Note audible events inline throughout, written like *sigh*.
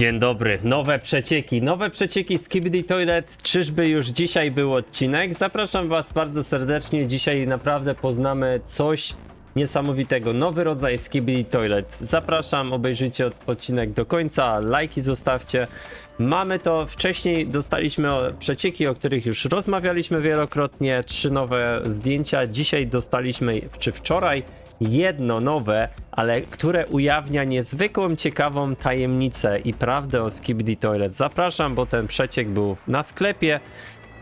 Dzień dobry, nowe przecieki, nowe przecieki Skibidi Toilet, czyżby już dzisiaj był odcinek? Zapraszam was bardzo serdecznie, dzisiaj naprawdę poznamy coś niesamowitego, nowy rodzaj Skibidi Toilet. Zapraszam, obejrzyjcie od- odcinek do końca, lajki zostawcie. Mamy to, wcześniej dostaliśmy przecieki, o których już rozmawialiśmy wielokrotnie, trzy nowe zdjęcia, dzisiaj dostaliśmy, czy wczoraj, jedno nowe, ale które ujawnia niezwykłą, ciekawą tajemnicę i prawdę o Skibidi Toilet. Zapraszam, bo ten przeciek był na sklepie.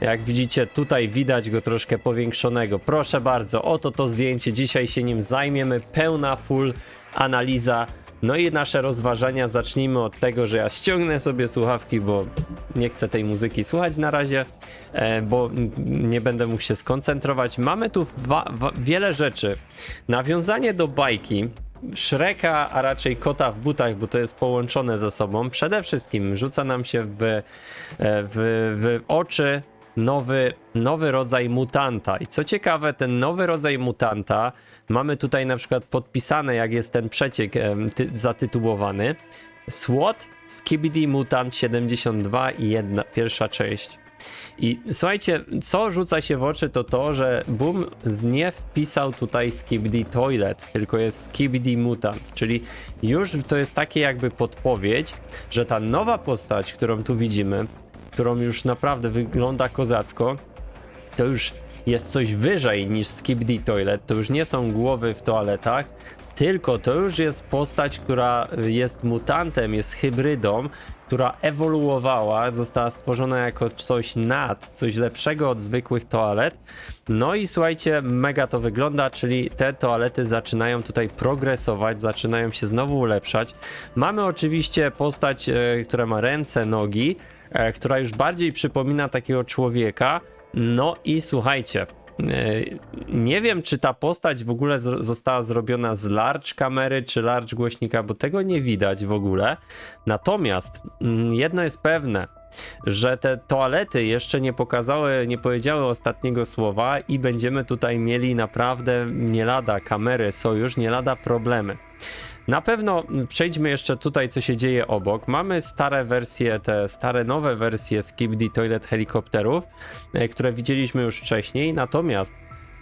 Jak widzicie, tutaj widać go troszkę powiększonego. Proszę bardzo, oto to zdjęcie. Dzisiaj się nim zajmiemy. Pełna, full analiza. No i nasze rozważania. Zacznijmy od tego, że ja ściągnę sobie słuchawki, bo nie chcę tej muzyki słuchać na razie, e, bo nie będę mógł się skoncentrować. Mamy tu wiele rzeczy. Nawiązanie do bajki. Shreka, a raczej kota w butach, bo to jest połączone ze sobą. Przede wszystkim rzuca nam się w, e, w, w oczy nowy, nowy rodzaj mutanta. I co ciekawe, ten nowy rodzaj mutanta mamy tutaj na przykład podpisane, jak jest ten przeciek ty, zatytułowany. SWAT Skibidi Mutant 72 i jedna, pierwsza część. I słuchajcie, co rzuca się w oczy, to to, że Boom nie wpisał tutaj Skibidi Toilet, tylko jest Skibidi Mutant, czyli już to jest takie jakby podpowiedź, że ta nowa postać, którą tu widzimy, którą już naprawdę wygląda kozacko, to już jest coś wyżej niż Skibidi Toilet, to już nie są głowy w toaletach, tylko to już jest postać, która jest mutantem, jest hybrydą, która ewoluowała, została stworzona jako coś nad, coś lepszego od zwykłych toalet. No i słuchajcie, mega to wygląda, czyli te toalety zaczynają tutaj progresować, zaczynają się znowu ulepszać. Mamy oczywiście postać, e, która ma ręce, nogi, e, która już bardziej przypomina takiego człowieka. No i słuchajcie, nie wiem, czy ta postać w ogóle została zrobiona z large kamery, czy large głośnika, bo tego nie widać w ogóle. Natomiast mm, jedno jest pewne, że te toalety jeszcze nie pokazały, nie powiedziały ostatniego słowa i będziemy tutaj mieli naprawdę nie lada kamery, sojusz, nie lada problemy. Na pewno przejdźmy jeszcze tutaj, co się dzieje obok. Mamy stare wersje, te stare, nowe wersje Skibidi Toilet helikopterów, e, które widzieliśmy już wcześniej, natomiast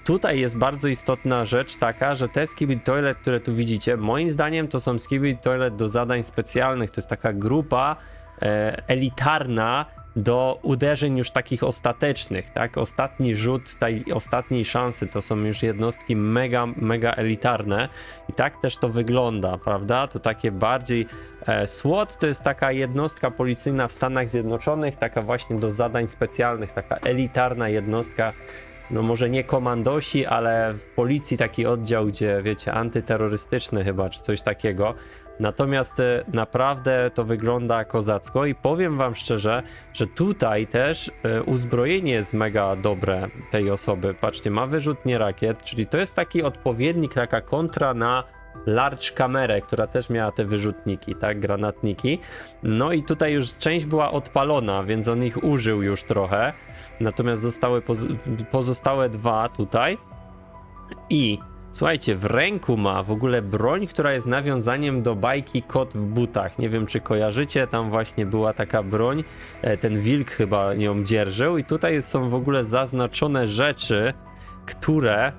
tutaj jest bardzo istotna rzecz taka, że te Skibidi Toilet, które tu widzicie, moim zdaniem to są Skibidi Toilet do zadań specjalnych, to jest taka grupa e, elitarna do uderzeń już takich ostatecznych, tak? Ostatni rzut tej ostatniej szansy to są już jednostki mega, mega elitarne i tak też to wygląda, prawda? To takie bardziej e, SWAT to jest taka jednostka policyjna w Stanach Zjednoczonych, taka właśnie do zadań specjalnych, taka elitarna jednostka no może nie komandosi, ale w policji taki oddział, gdzie wiecie, antyterrorystyczny chyba, czy coś takiego. Natomiast e, naprawdę to wygląda kozacko i powiem wam szczerze, że tutaj też e, uzbrojenie jest mega dobre tej osoby. Patrzcie, ma wyrzutnie rakiet, czyli to jest taki odpowiednik, taka kontra na large kamerę, która też miała te wyrzutniki, tak, granatniki. No i tutaj już część była odpalona, więc on ich użył już trochę. Natomiast zostały poz- pozostałe dwa tutaj. I słuchajcie, w ręku ma w ogóle broń, która jest nawiązaniem do bajki Kot w butach. Nie wiem, czy kojarzycie, tam właśnie była taka broń. E, Ten wilk chyba ją dzierżył, i tutaj są w ogóle zaznaczone rzeczy, które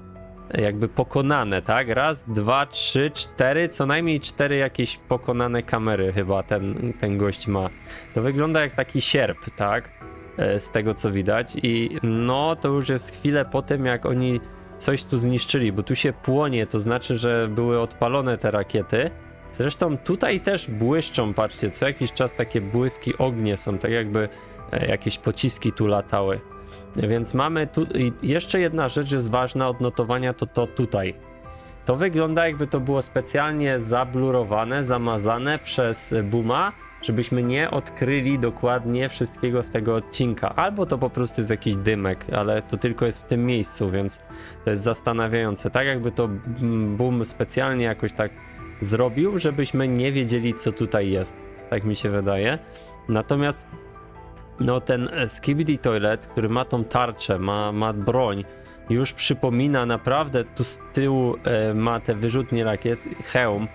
jakby pokonane, tak? Raz, dwa, trzy, cztery, co najmniej cztery jakieś pokonane kamery chyba ten, ten gość ma. To wygląda jak taki sierp, tak? E, Z tego co widać i no to już jest chwilę po tym jak oni coś tu zniszczyli, bo tu się płonie, to znaczy, że były odpalone te rakiety. Zresztą tutaj też błyszczą, patrzcie, co jakiś czas takie błyski ognie są, tak jakby e, jakieś pociski tu latały. Więc mamy tu. I jeszcze jedna rzecz jest ważna odnotowania, to to tutaj. To wygląda jakby to było specjalnie zablurowane, zamazane przez Buma, żebyśmy nie odkryli dokładnie wszystkiego z tego odcinka. Albo to po prostu jest jakiś dymek, ale to tylko jest w tym miejscu, więc to jest zastanawiające. Tak jakby to Boom specjalnie jakoś tak zrobił, żebyśmy nie wiedzieli, co tutaj jest. Tak mi się wydaje. Natomiast no ten e, Skibidi Toilet, który ma tą tarczę, ma, ma broń, już przypomina naprawdę, tu z tyłu e, ma te wyrzutnie rakiet, hełm,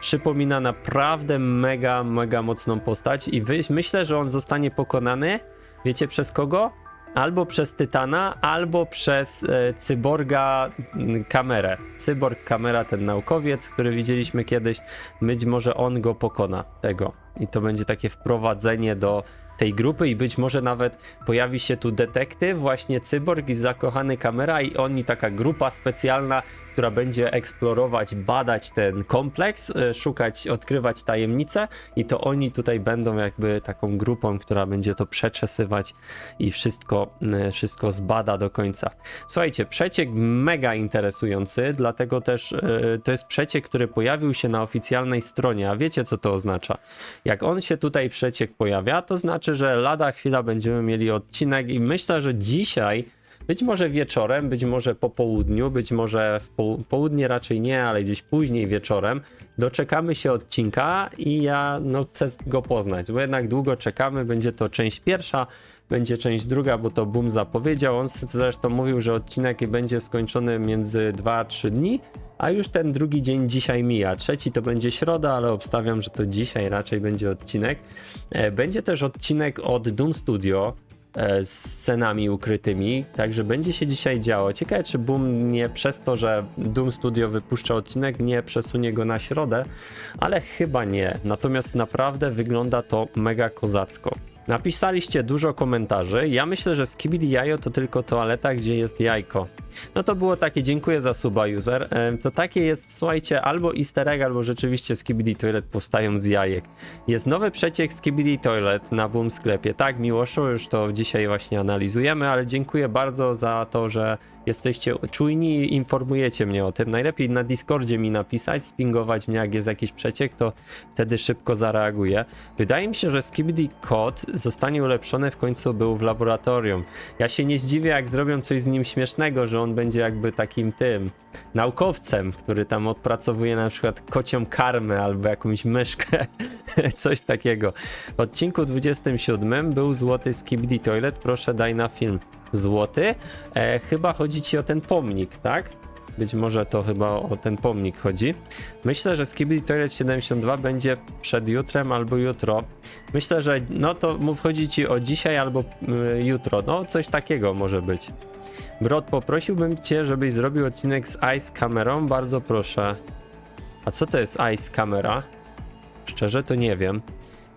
przypomina naprawdę mega, mega mocną postać i wy, myślę, że on zostanie pokonany, wiecie przez kogo? Albo przez Tytana, albo przez e, cyborga m, kamerę. Cyborg kamera, ten naukowiec, który widzieliśmy kiedyś, być może on go pokona, tego. I to będzie takie wprowadzenie do tej grupy i być może nawet pojawi się tu detektyw, właśnie cyborg i zakochany kamera i oni taka grupa specjalna, która będzie eksplorować, badać ten kompleks, e, szukać, odkrywać tajemnice i to oni tutaj będą jakby taką grupą, która będzie to przeczesywać i wszystko, wszystko zbada do końca. Słuchajcie, przeciek mega interesujący, dlatego też e, to jest przeciek, który pojawił się na oficjalnej stronie, a wiecie co to oznacza? Jak on się tutaj przeciek pojawia, to znaczy, że lada chwila będziemy mieli odcinek i myślę, że dzisiaj być może wieczorem, być może po południu, być może w poł- południe raczej nie, ale gdzieś później wieczorem doczekamy się odcinka i ja no, chcę go poznać, bo jednak długo czekamy, będzie to część pierwsza, będzie część druga, bo to Boom zapowiedział, on zresztą mówił, że odcinek będzie skończony między 2 a 3 dni, a już ten drugi dzień dzisiaj mija. Trzeci to będzie środa, ale obstawiam, że to dzisiaj raczej będzie odcinek. E, Będzie też odcinek od Doom Studio e, z scenami ukrytymi, także będzie się dzisiaj działo. Ciekawe, czy Boom nie przez to, że Doom Studio wypuszcza odcinek, nie przesunie go na środę, ale chyba nie. Natomiast naprawdę wygląda to mega kozacko. Napisaliście dużo komentarzy. Ja myślę, że Skibidi Jajo to tylko toaleta, gdzie jest jajko. No to było takie, dziękuję za suba user. Em, To takie jest, słuchajcie, albo easter egg, albo rzeczywiście Skibidi Toilet powstają z jajek. Jest nowy przeciek Skibidi Toilet na Boom sklepie. Tak, Miłoszu, już to dzisiaj właśnie analizujemy, ale dziękuję bardzo za to, że jesteście czujni i informujecie mnie o tym. Najlepiej na Discordzie mi napisać, spingować mnie, jak jest jakiś przeciek, to wtedy szybko zareaguję. Wydaje mi się, że Skibidi Kod zostanie ulepszony w końcu był w laboratorium. Ja się nie zdziwię, jak zrobią coś z nim śmiesznego, że on będzie jakby takim tym naukowcem, który tam odpracowuje na przykład kocią karmę albo jakąś myszkę, *laughs* coś takiego. W odcinku 27 był złoty Skibidi Toilet, proszę daj na film. Złoty? E, chyba chodzi ci o ten pomnik, tak? Być może to chyba o ten pomnik chodzi. Myślę, że Skibidi Toilet 72 będzie przed jutrem albo jutro. Myślę, że no to mów chodzi ci o dzisiaj albo y, jutro. No coś takiego może być. Brod, poprosiłbym cię, żebyś zrobił odcinek z Ice kamerą, bardzo proszę. A co to jest Ice kamera? Szczerze to nie wiem.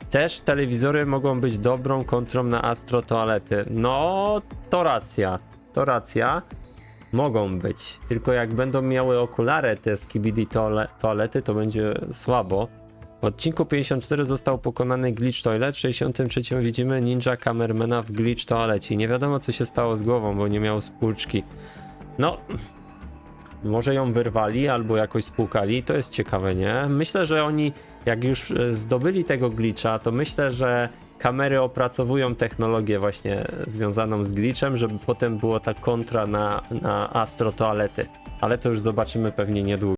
Też telewizory mogą być dobrą kontrą na Astro toalety. No, to racja. To racja. Mogą być. Tylko jak będą miały okulary te skibidi toale toalety, to będzie słabo. W odcinku 54 został pokonany Glitch Toilet, w 63 widzimy Ninja Kamermana w Glitch Toalecie. Nie wiadomo co się stało z głową, bo nie miał spłuczki. No, może ją wyrwali albo jakoś spłukali, to jest ciekawe, nie? Myślę, że oni jak już e, zdobyli tego glitcha, to myślę, że kamery opracowują technologię właśnie związaną z glitchem, żeby potem było ta kontra na, na Astro toalety. Ale to już zobaczymy pewnie niedługo.